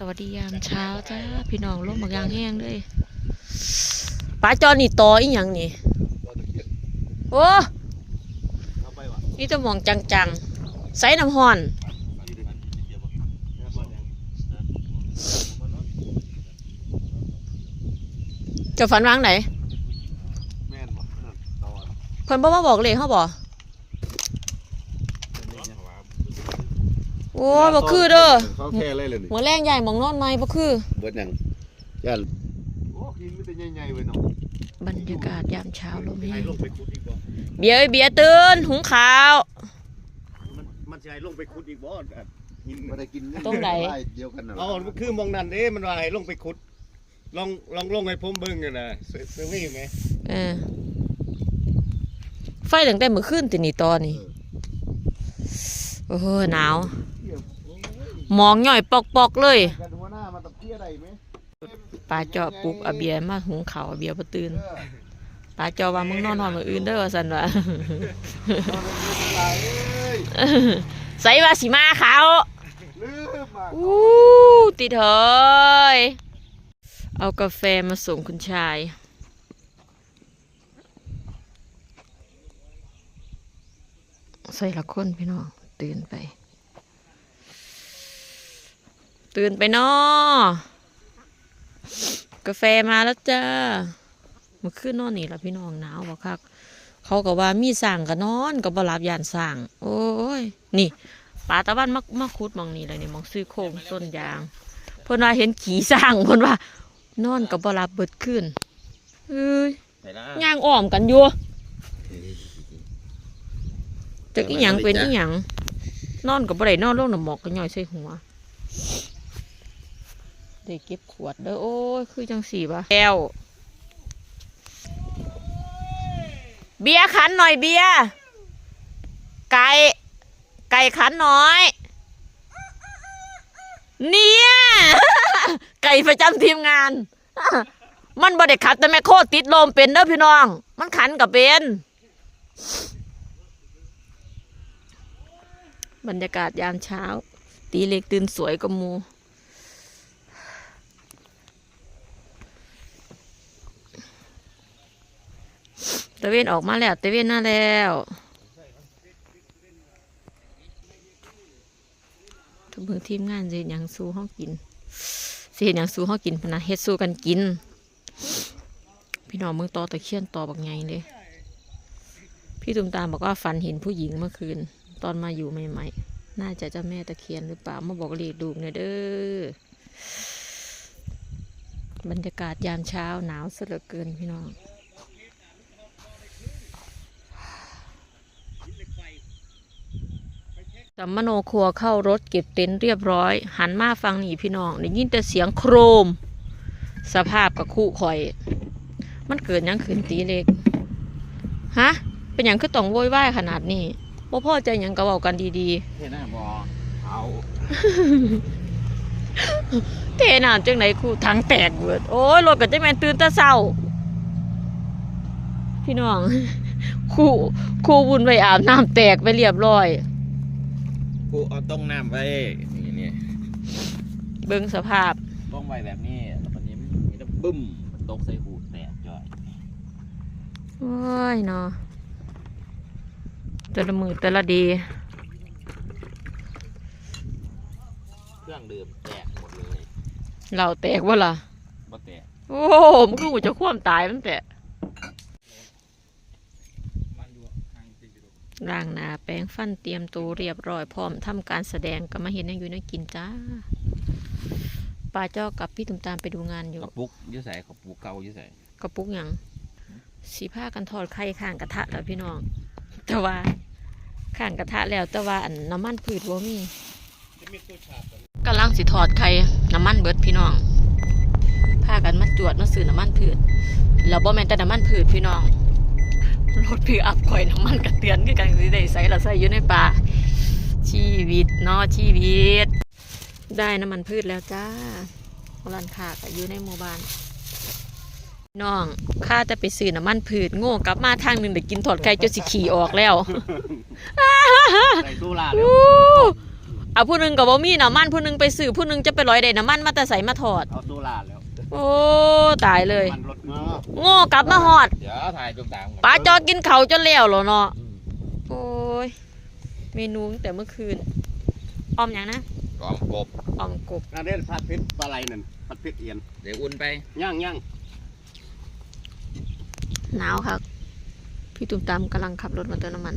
สวัสดียามเช้าจ้าพี่น้องลมบางยางแห้งเลยป้าจอนี่ต่ออีหยังนี่โอ้เอาไปวะนี่จะมองจังๆใส่น้ำห้อนจะฝันวางไหนแม่นบ่นั่นตอนเพิ่นบ่มาบอกเลยเขาบอก โอ้ยบ่คือเด้อเขาแค่เลยเลยนี่หัวแรงใหญ่หมองนอนไหมบ่คือเบิดหยังย่านโอ้กินไม่แต่ใหญ่ๆเว้ยเนาะบรรยากาศยามเช้าลมแห้ให้งลงไปขุดอีกบ่ เบียร์เอ้ยเบียร์ตื่นหุงข้าว มันมันสิให้ลงไปขุดอีกบ่อะหินไม่ได้กินตรงไหน เดียวกันน่ะอ๋อมันคือมองนั่นเด้มันว่าให้ลงไปขุด ลองลองลงให้ผมเบิ่งกันนะเซเซวี่ไหมเออไฟตั้งแต่เมื่อคืนตินี่ตอนนี้โอ้โหหนาว หมองย่อยปอกๆเลยกันหัวหน้ามาตะเพียได้ไหมปลาเจาะปลุกอาเบียร์มาหุงข้าวอาเบียร์บ่ตื่นปลาเจาะว่ามึงนอนนอนมื้ออื่นเด้อว่าซั่นว่าตายเอ้ยใส่ว่าสิมาเขาลืมมาอู้ติดเถยเอากาแฟมาส่งคุณชาย ใส่ละคนพี่น้อง ตื่นไป ตื่นไปเนาะกาแฟมาแล้วจ้าเมื่อคืนนอนนี่ละพี่น้องหนาวบ่คักเขาก็ว่ามีสั่งก็นอนก็บ่รับยานสั่งโอ้ย นี่ปลาตะวันมามาขุดหมองนี่เลยนี่หมองซื้อโคงต้นยางเพิ่นว่าเห็นขี่สั่งเพิ่นว่า นอนก็บ่รับเบิดขึ้นเอ้ยไหนล่ะย่างอ้อมกันอยู่จักอีหยังเป็นอีหยังนอนก็บ่ได้นอนลงน้ำหมอกก็ย่อยใส่หัว ได้เก็บขวดเด้อโอ้ยคือจังสี่ะแก้ว เบียร์ขันหน่อยเบียร์ไก่ไก่ขันหน่อย เนี่ย ไก่ประจำทีมงาน มันบ่ได้ขัดแต่แม่โคตรติดลมเป็นเด้อพี่น้อง มันขันกับเป็นบรรยากาศยามเช้า ตีเล็กตื่นสวยกับมู ตะเวนออกมาแล้วตะเวนหน้าแล้วทุกมือทีมงานเฮ็ดหยังสู้ห้องกินเฮ็ดหยังสู้ห้องกินพนะเฮ็ดสู้กันกิน พี่น้องเมืองต่อตะเคียนต่อบักไงเลยพี่ตุมตามบอกว่าฝันเห็นผู้หญิงเมื่อคืน ตอนมาอยู่ใหม่ๆ น่าจะเจ้าแม่ตะเคียนหรือเปล่ามาบอกเรียกดูเนี่ยเด้อบรรยากาศยามเช้าหนาวซะเหลือเกินพี่น้อง สัมมโนครัวเข้ารถเก็บเต็นท์เรียบร้อย หันมาฟังนี่พี่น้องได้ยินแต่เสียงโครม สภาพกับคู่ข่อย มันเกิดหยังขืนตีเล็กฮะเป็นหยังคือต้องโวยวายขนาดนี้บ่พอใจหยังก็เว้ากันดีเห็นหน้าบ่เอาๆเทน้ำจังไหนคู่ทั้งแตกเบิดโอ้ยรถก็จะแม่นตื่นแต่เช้า พี่น้อง คู่คู่วุ่นไปอาบน้ำแตกไปเรียบร้อย กูเอาต้งน้ำไว้นี่นี่เบิ่งสภาพต้งไว้แบบนี้แล้ววันนี้มันจะบึ้มมันตกใส่หูแตกจ่อยโอ้ยเนาะแต่ละมือแต่ละดี เครื่องดื่มแตกหมดเลยเราแตกว่าล่ะบ่แตกโอ้มันก็หูจะคว่ำตายมันแต่ ร่างหนาแปรงฟันเตรียมตัวเรียบร้อยพร้อมทำการแสดงก็มาเห็นยังอยู่ในกินจ้าป้าเจ้ากับพี่ตุ่มตามไปดูงานอยู่กระปุกอยุ่ใส่กระปุกเก่าอยุ่ใส่กระปุกหยังสีผ้ากันทอดไข่ข้างกระทะแล้วพี่น้องแต่ว่าข้างกระทะแล้วแต่ว่าอันน้ำมันพืชว่ามีกำลังสิทอดไข่น้ำมันเบิดพี่น้องพากันมาจวดมาซื้อน้ำมันพืชแล้วบ่แม่นแต่น้ำมันพืชพี่น้อง รถพี่อัพข่อยน้ำมันกระเตือนคือกันสิได้ใส่ละใส่อยู่ในป่าชีวิตเนาะชีวิต ได้น้ำมันพืชแล้วจ้าร้านค้าก็อยู่ในหมู่บ้านน้องข้าจะไปซื้อน้ำมันพืชโง่กลับมาทางหนึ่งเดี๋ยวกินถอดไข่จนสิขี่ออกแล้วใส่ตู้ลาแล้วอู้เอาผู้หนึงก็บ่มีน้ำมันผู้หนึงไปซื้อผู้หนึงจะไปร้อยได้น้ำมันมาแต่ใส่มาถอดเอาโซล่าแล้ว โอ้ตายเลยมันรถมาโง่กลับมาฮอดเดี๋ยวถ่ายจุ่มตามก่อนป้าจอกินเขาวจนแล้วเหรอเนาะอืมโอ้ยเมนูตั้งแต่เมื่อคืนออมอย่างนะกอมกบออมกบอันนี้ผัดเผ็ดปลาไหลนั่นผัดเผ็ดเอียนเดี๋ยวอุ่นไปย่างย่างหนาวครับพี่ตุ้มตามกำลังขับรถมาเติมน้ำมัน